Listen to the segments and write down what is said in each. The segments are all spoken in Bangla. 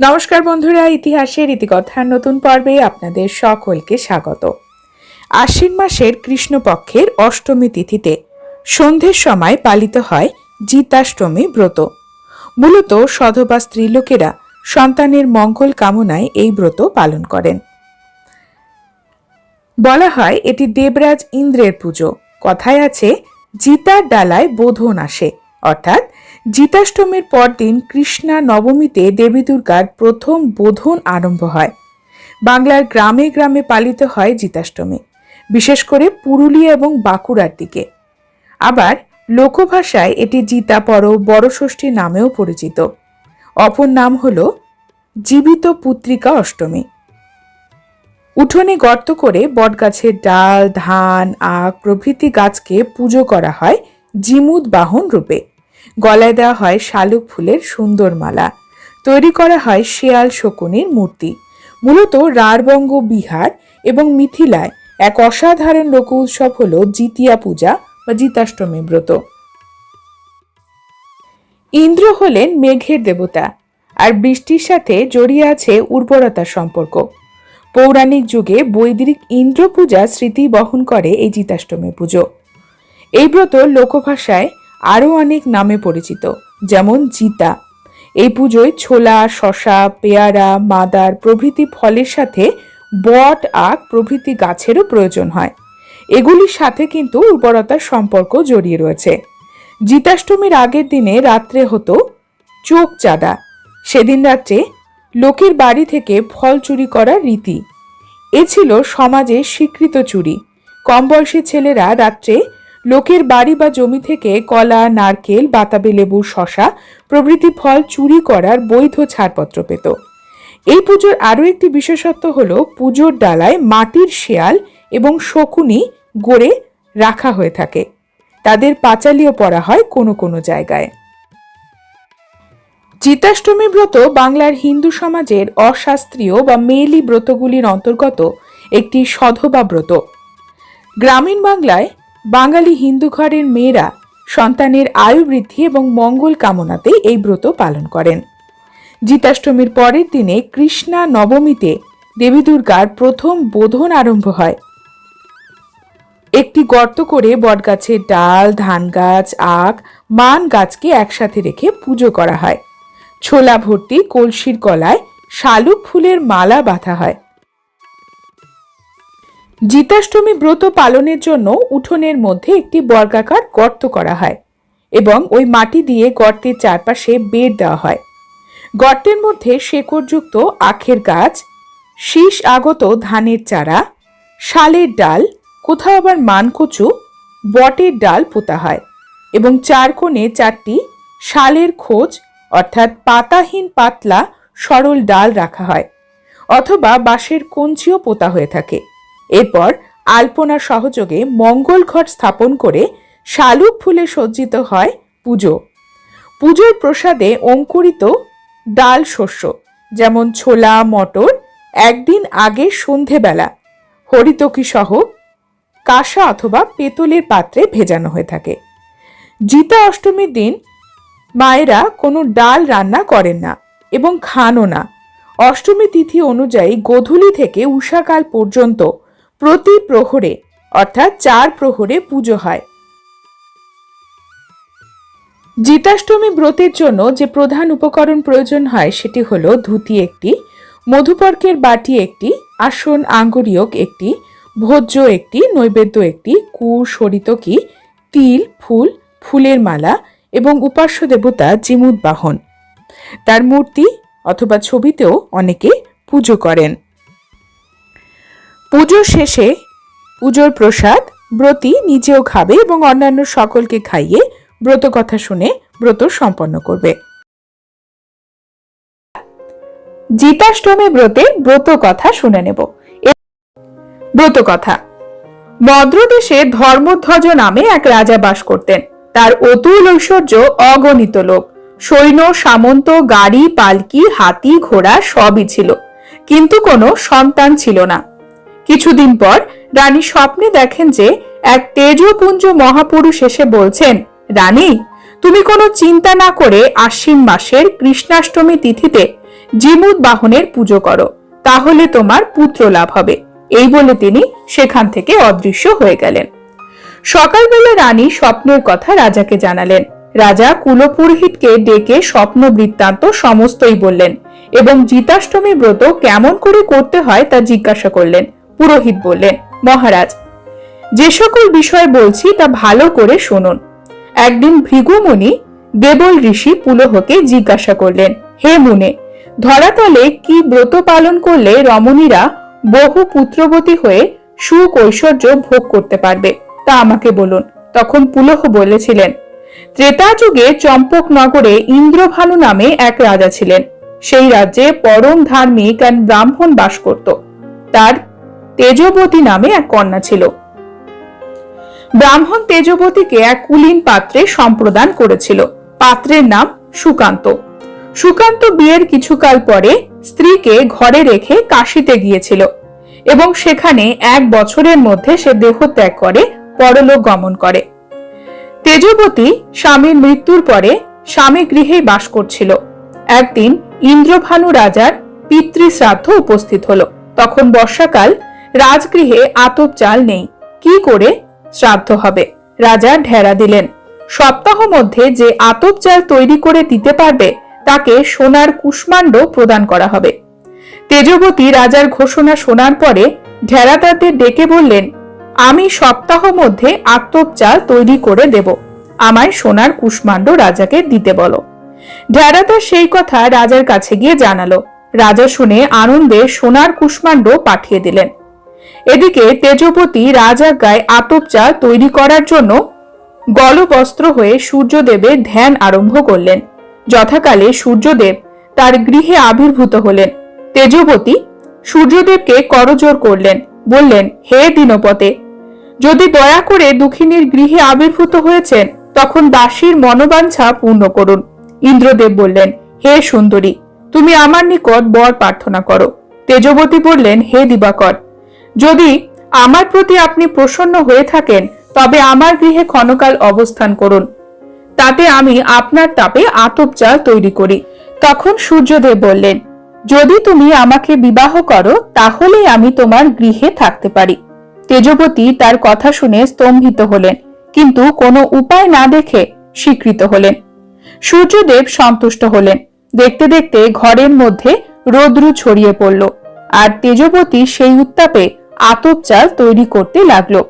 নমস্কার বন্ধুরা ইতিহাসের ইতিকথার নতুন পর্বে আপনাদের সকলকে স্বাগত। আশ্বিন মাসের কৃষ্ণপক্ষের অষ্টমী তিথিতে সন্ধ্যের সময় পালিত হয় জিতাষ্টমী ব্রত। মূলত সধবা স্ত্রীলোকেরা সন্তানের মঙ্গল কামনায় এই ব্রত পালন করেন। বলা হয়, এটি দেবরাজ ইন্দ্রের পুজো। কথায় আছে, জিতার ডালায় বোধন আসে। অর্থাৎ জিতাষ্টমীর পরদিন কৃষ্ণা নবমীতে দেবী দুর্গার প্রথম বোধন আরম্ভ হয়। বাংলার গ্রামে গ্রামে পালিত হয় জিতাষ্টমী, বিশেষ করে পুরুলিয়া এবং বাঁকুড়ার দিকে। আবার লোকভাষায় এটি জিতা পরব বড়ষষ্ঠী নামেও পরিচিত। অপর নাম হল জীবিত পুত্রিকা অষ্টমী। উঠোনে গর্ত করে বটগাছের ডাল, ধান, আখ প্রভৃতি গাছকে পুজো করা হয় জিমুদ বাহন রূপে। গলায় দেওয়া হয় শালুক ফুলের সুন্দর মালা। তৈরি করা হয় শেয়াল শকুনের মূর্তি। মূলত রারবঙ্গ, বিহার এবং মিথিলায় এক অসাধারণ লোক উৎসব হল জিতিয়া পূজা বা জিতাষ্টমী ব্রত। ইন্দ্র হলেন মেঘের দেবতা আর বৃষ্টির সাথে জড়িয়ে আছে উর্বরতার সম্পর্ক। পৌরাণিক যুগে বৈদিক ইন্দ্র পূজা স্মৃতি বহন করে এই জিতাষ্টমী পুজো। এই ব্রত লোকভাষায় আরও অনেক নামে পরিচিত, যেমন জিতা। এই পুজোয় ছোলা শশা পেয়ারা, মাদার প্রভৃতি ফলের সাথে বট, আখ প্রভৃতি গাছেরও প্রয়োজন হয়। এগুলির সাথে কিন্তু উর্বরতার সম্পর্ক জড়িয়ে রয়েছে। জিতাষ্টমীর আগের দিনে রাত্রে হতো চোখ চাঁদা। সেদিন রাত্রে লোকের বাড়ি থেকে ফল চুরি করার রীতি। এ ছিল সমাজে স্বীকৃত চুরি। কম বয়সী ছেলেরা রাত্রে লোকের বাড়ি বা জমি থেকে কলা, নারকেল, বাতাবি লেবু শশা প্রভৃতি ফল চুরি করার বৈধ ছাড়পত্র পেত। এই পুজোর আরও একটি বিশেষত্ব হল পুজোর ডালায় মাটির শেয়াল এবং শকুনি গড়ে রাখা হয়ে থাকে। তাদের পাঁচালিও পড়া হয় কোনো কোনো জায়গায়। চিতাষ্টমী ব্রত বাংলার হিন্দু সমাজের অশাস্ত্রীয় বা মেলি ব্রতগুলির অন্তর্গত একটি সধবা ব্রত। গ্রামীণ বাংলায় বাঙালি হিন্দু ঘরের মেয়েরা সন্তানের আয়ু বৃদ্ধি এবং মঙ্গল কামনাতে এই ব্রত পালন করেন। জিতাষ্টমীর পরের দিনে কৃষ্ণা নবমীতে দেবী দুর্গার প্রথম বোধন আরম্ভ হয়। একটি গর্ত করে বটগাছের ডাল ধান গাছ আখ, মান গাছকে একসাথে রেখে পুজো করা হয়। ছোলা ভর্তি কলসির গলায় শালুক ফুলের মালা বাঁধা হয়। জিতাষ্টমী ব্রত পালনের জন্য উঠোনের মধ্যে একটি বর্গাকার গর্ত করা হয় এবং ওই মাটি দিয়ে গর্তের চারপাশে বেড় দেওয়া হয়। গর্তের মধ্যে শেকড়যুক্ত আখের গাছ, শীষ আগত ধানের চারা, শালের ডাল, কোথাও আবার মানকচু, বটের ডাল পোতা হয় এবং চার কোণে চারটি শালের খোঁজ অর্থাৎ পাতাহীন পাতলা সরল ডাল রাখা হয় অথবা বাঁশের কঞ্চিও পোতা হয়ে থাকে। এরপর আলপনা সহযোগে মঙ্গল ঘট স্থাপন করে শালুক ফুলে সজ্জিত হয় পুজো। পুজোর প্রসাদে অঙ্কুরিত ডাল শস্য, যেমন ছোলা, মটর, একদিন আগে সন্ধেবেলা, হরিতকি সহ কাঁসা অথবা পেতলের পাত্রে ভেজানো হয়ে থাকে। জিতা অষ্টমীর দিন মায়েরা কোনো ডাল রান্না করেন না এবং খানও না। অষ্টমী তিথি অনুযায়ী গোধূলি থেকে উষাকাল পর্যন্ত প্রতি প্রহরে, অর্থাৎ চার প্রহরে পুজো হয়। জিতাষ্টমী ব্রতের জন্য যে প্রধান উপকরণ প্রয়োজন হয়, সেটি হল ধুতি একটি, মধুপর্কের বাটি একটি, আসন আঙ্গুরিয়ক একটি, ভোজ্য একটি, নৈবেদ্য একটি কুর সরিতকি তিল, ফুল, ফুলের মালা এবং উপাস্য দেবতা জিমুদ বাহন। তার মূর্তি অথবা ছবিতেও অনেকে পুজো করেন। পুজোর শেষে পুজোর প্রসাদ ব্রতী নিজেও খাবে এবং অন্যান্য সকলকে খাইয়ে ব্রত কথা শুনে ব্রত সম্পন্ন করবে। জিতাষ্টমী ব্রতে ব্রত কথা শুনে নেব। ব্রত কথা। মদ্রদেশে ধর্মধ্বজ নামে এক রাজা বাস করতেন। তার অতুল ঐশ্বর্য অগণিত লোক। সৈন্য, সামন্ত, গাড়ি, পালকি, হাতি, ঘোড়া সবই ছিল। কিন্তু কোনো সন্তান ছিল না। কিছুদিন পর রানী স্বপ্নে দেখেন যে এক তেজপুঞ্জ মহাপুরুষ এসে বলছেন, রানী, তুমি কোনো চিন্তা না করে আশ্বিন মাসের কৃষ্ণাষ্টমী তিথিতে জিমুদ বাহনের পুজো করো, তাহলে তোমার পুত্র লাভ হবে। এই বলে তিনি সেখান থেকে অদৃশ্য হয়ে গেলেন। সকালবেলা রানী স্বপ্নের কথা রাজাকে জানালেন। রাজা কুলপুরোহিতকে ডেকে স্বপ্ন বৃত্তান্ত সমস্তই বললেন এবং জিতাষ্টমী ব্রত কেমন করে করতে হয় তা জিজ্ঞাসা করলেন। পুরোহিত বললেন, মহারাজ, যে সকল বিষয় বলছি তা ভালো করে শুনুন। একদিন ভৃগুমুনি দেবল ঋষি পুলহকে জিজ্ঞাসা করলেন, হে মুনে, ধরাতলে কি ব্রত পালন করলে রমণীরা বহু পুত্রবতী হয়ে সুখ ভোগ করতে পারবে? তা আমাকে বলুন। তখন পুলহ বলেছিলেন, ত্রেতা যুগে চম্পক নগরে ইন্দ্রভানু নামে এক রাজা ছিলেন। সেই রাজ্যে পরম ধার্মিক এক ব্রাহ্মণ বাস করত। তার তেজবতী নামে এক কন্যা ছিল। ব্রাহ্মণ তেজবতীকে এক কুলীন পাত্রে সম্প্রদান করেছিল। পাত্রের নাম সুকান্ত। সুকান্ত বিয়ের কিছুকাল পরে স্ত্রীকে ঘরে রেখে কাশিতে গিয়েছিল এবং সেখানে এক বছরের মধ্যে সে দেহত্যাগ করে, পরলোক গমন করে। তেজবতী স্বামীর মৃত্যুর পরে স্বামী গৃহেই বাস করছিল। একদিন ইন্দ্রভানু রাজার পিতৃশ্রাদ্ধ উপস্থিত হলো। তখন বর্ষাকাল রাজগৃহে আতপ চাল নেই। কি করে শ্রাদ্ধ হবে? রাজা ঢেরা দিলেন। সপ্তাহ মধ্যে যে আতপ চাল তৈরি করে দিতে পারবে, তাকে সোনার কুষ্মাণ্ড প্রদান করা হবে। তেজবতী রাজার ঘোষণা শোনার পরে ঢেরাদারদের ডেকে বললেন, আমি সপ্তাহ মধ্যে আতপ চাল তৈরি করে দেব। আমায় সোনার কুষ্মাণ্ড রাজাকে দিতে বলো। ঢেরাদার সেই কথা রাজার কাছে গিয়ে জানালো। রাজা শুনে আনন্দে সোনার কুষ্মাণ্ড পাঠিয়ে দিলেন। এদিকে তেজপতি রাজাজ্ঞায় আতপ চাল তৈরি করার জন্য গলবস্ত্র হয়ে সূর্যদেবের ধ্যান আরম্ভ করলেন। যথাকালে সূর্যদেব তার গৃহে আবির্ভূত হলেন। তেজবতী সূর্যদেবকে করজোর করলেন, বললেন, হে দিনপতে, যদি দয়া করে দুঃখিনীর গৃহে আবির্ভূত হয়েছেন, তখন দাসীর মনোবাঞ্ছা পূর্ণ করুন। ইন্দ্রদেব বললেন, হে সুন্দরী, তুমি আমার নিকট বর প্রার্থনা করো। তেজবতী বললেন, হে দিবাকর যদি আমার প্রতি আপনি প্রসন্ন হয়ে থাকেন, তবে আমার গৃহে ক্ষণকাল অবস্থান করুন। তাতে আমি আপনার তাপে আতপ চাল তৈরি করি। তখন সূর্যদেব বললেন, যদি তুমি আমাকে বিবাহ করো তাহলে আমি তোমার গৃহে থাকতে পারি। তেজবতী তার কথা শুনে স্তম্ভিত হলেন, কিন্তু কোনো উপায় না দেখে স্বীকৃত হলেন। সূর্যদেব সন্তুষ্ট হলেন। দেখতে দেখতে ঘরের মধ্যে রৌদ্র ছড়িয়ে পড়ল, আর তেজবতী সেই উত্তাপে আতপ চাল তৈরি করতে লাগল।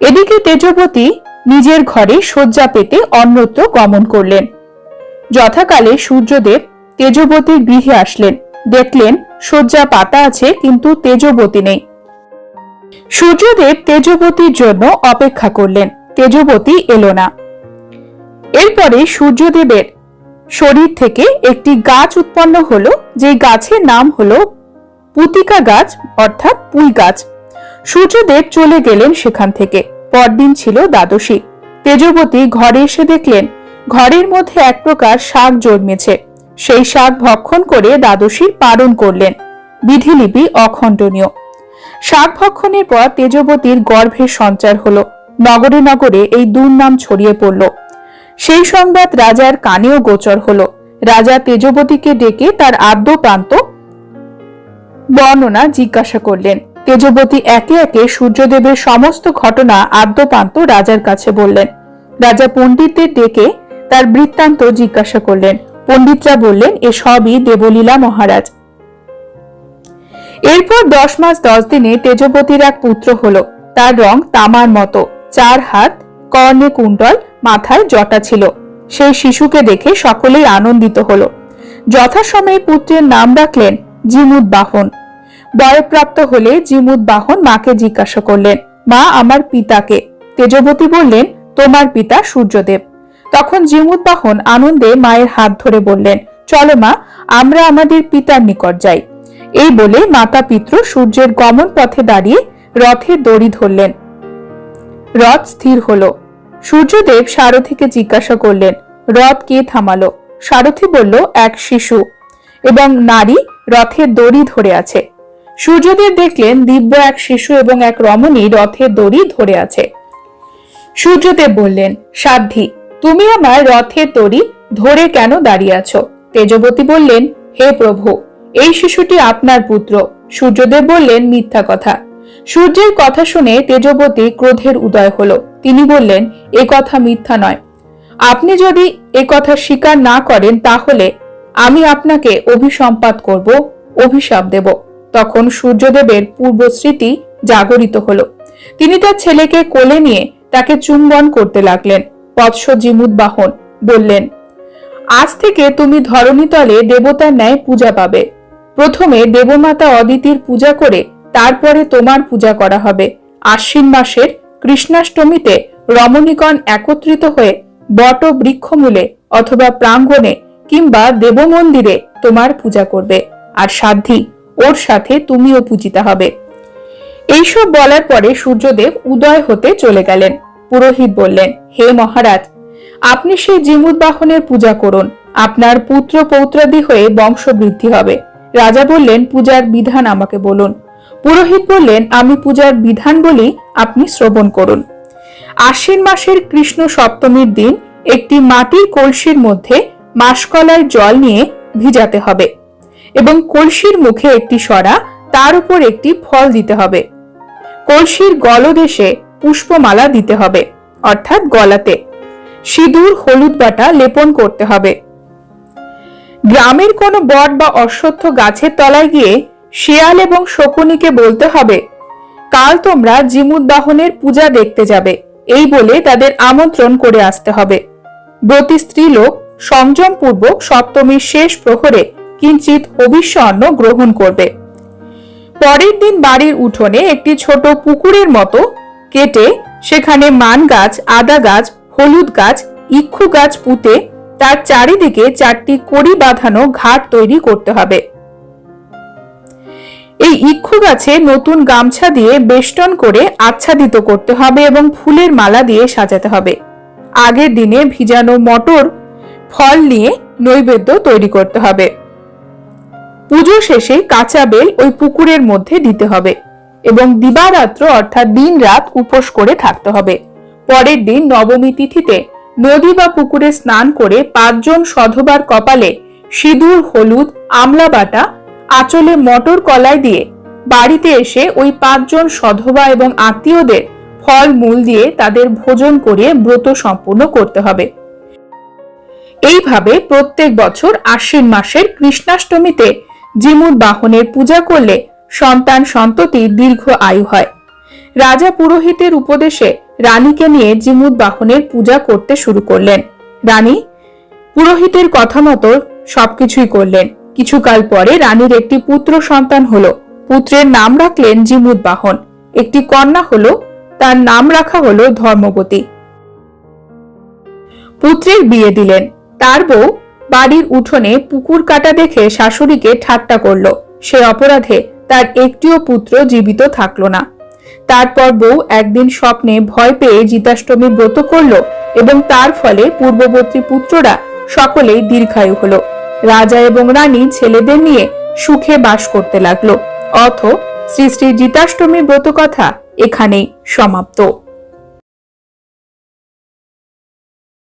এদিকে তেজবতী নিজের ঘরে শয্যা পেতে অন্যত্র গমন করলেন। যথাকালে সূর্যদেব তেজবতীর গৃহে আসলেন। দেখলেন, শয্যা পাতা আছে, কিন্তু তেজবতী নেই। সূর্যদেব তেজবতীর জন্য অপেক্ষা করলেন। তেজবতী এলো না। এরপরে সূর্যদেবের শরীর থেকে একটি গাছ উৎপন্ন হলো যে গাছের নাম হলো পুতিকা গাছ, অর্থাৎ পুই গাছ। সূর্যদেব চলে গেলেন সেখান থেকে। পরদিন ছিল দ্বাদশী। তেজবতী ঘরে এসে দেখলেন, ঘরের মধ্যে এক প্রকার শাক জন্মেছে। সেই শাক ভক্ষণ করে দ্বাদশীর পালন করলেন। বিধিলিপি অখণ্ডনীয়। শাক ভক্ষণের পর তেজবতীর গর্ভের সঞ্চার হলো। নগরে নগরে এই দুর্নাম ছড়িয়ে পড়ল। সেই সংবাদ রাজার কানেও গোচর হলো। রাজা তেজবতীকে ডেকে তার আদ্য প্রান্ত বর্ণনা জিজ্ঞাসা করলেন। তেজবতী একে একে সূর্যদেবের সমস্ত ঘটনা আদ্যপান্ত রাজার কাছে বললেন। রাজা পণ্ডিতদের ডেকে তার বৃত্তান্ত জিজ্ঞাসা করলেন। পণ্ডিতরা বললেন, এ সবই দেবলীলা মহারাজ। এরপর দশ মাস দশ দিনে তেজবতীর এক পুত্র হল। তার রং তামার মতো। চার হাত, কর্ণে কুণ্ডল, মাথায় জটা ছিল। সেই শিশুকে দেখে সকলেই আনন্দিত হলো। যথাসময়ে পুত্রের নাম রাখলেন জিমুদ বাহন। বয়প্রাপ্ত হলে জিমুদ বাহন মাকে জিজ্ঞাসা করলেন, মা, আমার পিতাকে। তেজবতী বললেন, তোমার পিতা সূর্যদেব। তখন জিমুদ বাহন আনন্দে মায়ের হাত ধরে বললেন, চলো মা, আমরা আমাদের পিতার নিকট যাই। এই বলে মাতা পিতৃ সূর্যের গমন পথে দাঁড়িয়ে রথের দড়ি ধরলেন। রথ স্থির হলো। সূর্যদেব সারথিকে জিজ্ঞাসা করলেন, রথ কে থামালো? সারথি বলল, এক শিশু। এবং নারী রথের দড়ি ধরে আছে। সূর্যদেব দেখলেন দিব্য এক শিশু এবং এক রমণী রথের দড়ি ধরে আছে। সূর্যদেব বললেন, সাধ্বী, তুমি আমার রথের দড়ি ধরে কেন দাঁড়িয়ে আছো? তেজবতী বললেন, হে প্রভু, এই শিশুটি আপনার পুত্র। সূর্যদেব বললেন, মিথ্যা কথা। সূর্যের কথা শুনে তেজবতী ক্রোধের উদয় হলো। তিনি বললেন, এ কথা মিথ্যা নয়। আপনি যদি এ কথা স্বীকার না করেন তাহলে আমি আপনাকে অভিসম্পাত করব, অভিশাপ দেব। তখন সূর্যদেবের পূর্ব স্মৃতি জাগরিত হলো। তিনি তার ছেলেকে কোলে নিয়ে তাকে চুম্বন করতে লাগলেন। বৎস জিমুদ বাহন বললেন, আজ থেকে তুমি ধরণীতলে দেবতার ন্যায় পূজা পাবে। প্রথমে দেবমাতা অদিতির পূজা করে তারপরে তোমার পূজা করা হবে। আশ্বিন মাসের কৃষ্ণাষ্টমীতে রমণীগণ একত্রিত হয়ে বট বৃক্ষমূলে অথবা প্রাঙ্গণে কিংবা দেব মন্দিরে তোমার পূজা করবে। আর সাধ্যি ওর সাথে তুমিও পূজিতা হবে। এইসব বলার পরে সূর্যদেব উদয় হতে চলে গেলেন। পুরোহিত বললেন, হে মহারাজ, আপনি সেই জিমুদ বাহনের পূজা করুন। আপনার পুত্র পৌত্রাদি হয়ে বংশ বৃদ্ধি হবে। রাজা বললেন, পূজার বিধান আমাকে বলুন। পুরোহিত বললেন, আমি পূজার বিধান বলি, আপনি শ্রবণ করুন। আশ্বিন মাসের কৃষ্ণ সপ্তমীর দিন একটি মাটির কলসির মধ্যে মাসকলার জল নিয়ে ভিজাতে হবে এবং কলসির মুখে একটি সরা, তার উপর একটি ফল দিতে হবে। কলসির গলদেশে পুষ্পমালা দিতে হবে, অর্থাৎ গলাতে। সিঁদুর, হলুদ বাটা লেপন করতে হবে। গ্রামের কোনো বট বা অশ্বত্থ গাছের তলায় গিয়ে শিয়াল এবং শকুনিকে বলতে হবে, কাল তোমরা জিমুদ্দাহনের পূজা দেখতে যাবে। এই বলে তাদের আমন্ত্রণ করে আসতে হবে। ব্রতী স্ত্রীলোক সংযমপূর্বক সপ্তমীর শেষ প্রহরে কিঞ্চিত অন্ন গ্রহণ করবে। পরের দিন বাড়ির উঠোনে একটি ছোট পুকুরের মতো কেটে সেখানে মান গাছ, আদা গাছ, হলুদ গাছ, ইক্ষু গাছ পুঁতে তার চারিদিকে চারটি কড়ি বাঁধানো ঘাট তৈরি করতে হবে। এই ইক্ষু গাছে নতুন গামছা দিয়ে বেষ্টন করে আচ্ছাদিত করতে হবে এবং ফুলের মালা দিয়ে সাজাতে হবে। আগের দিনে ভিজানো মটর ফল নিয়ে নৈবেদ্য তৈরি করতে হবে। পুজো শেষে কাঁচা বেল ওই পুকুরের মধ্যে দিতে হবে এবং দিবারাত্র অর্থাৎ দিন রাত উপোস করে থাকতে হবে। পরের দিন নবমী তিথিতে নদী বা পুকুরে স্নান করে পাঁচজন সধবার কপালে সিঁদুর, হলুদ, আমলা বাটা, আঁচলে মটর কলাই দিয়ে বাড়িতে এসে ওই পাঁচজন সধবা এবং আত্মীয়দের ফল মূল দিয়ে তাদের ভোজন করিয়ে ব্রত সম্পূর্ণ করতে হবে। এইভাবে প্রত্যেক বছর আশ্বিন মাসের কৃষ্ণাষ্টমীতে জিমুর বাহনের পূজা করলে সন্তান সন্ততি দীর্ঘ আয়ু হয়। রাজা পুরোহিতের উপদেশে রানীকে নিয়ে জিমুদ বাহনের পূজা করতে শুরু করলেন। রানী পুরোহিতের কথা মতো সবকিছুই করলেন। কিছুকাল পরে রানীর একটি পুত্র সন্তান হলো। পুত্রের নাম রাখলেন জিমুদ বাহন। একটি কন্যা হলো, তার নাম রাখা হলো ধর্মবতী। পুত্রের বিয়ে দিলেন। তার বউ বাড়ির উঠোনে পুকুর কাটা দেখে শাশুড়িকে ঠাট্টা করল। সে অপরাধে তার একটিও পুত্র জীবিত থাকল না। তারপর বউ একদিন স্বপ্নে ভয় পেয়ে জিতাষ্টমী ব্রত করল এবং তার ফলে পূর্ববর্তী পুত্ররা সকলেই দীর্ঘায়ু হল। রাজা এবং রানী ছেলেদের নিয়ে সুখে বাস করতে লাগল। অথ শ্রী শ্রী জিতাষ্টমী ব্রত কথা এখানেই সমাপ্ত।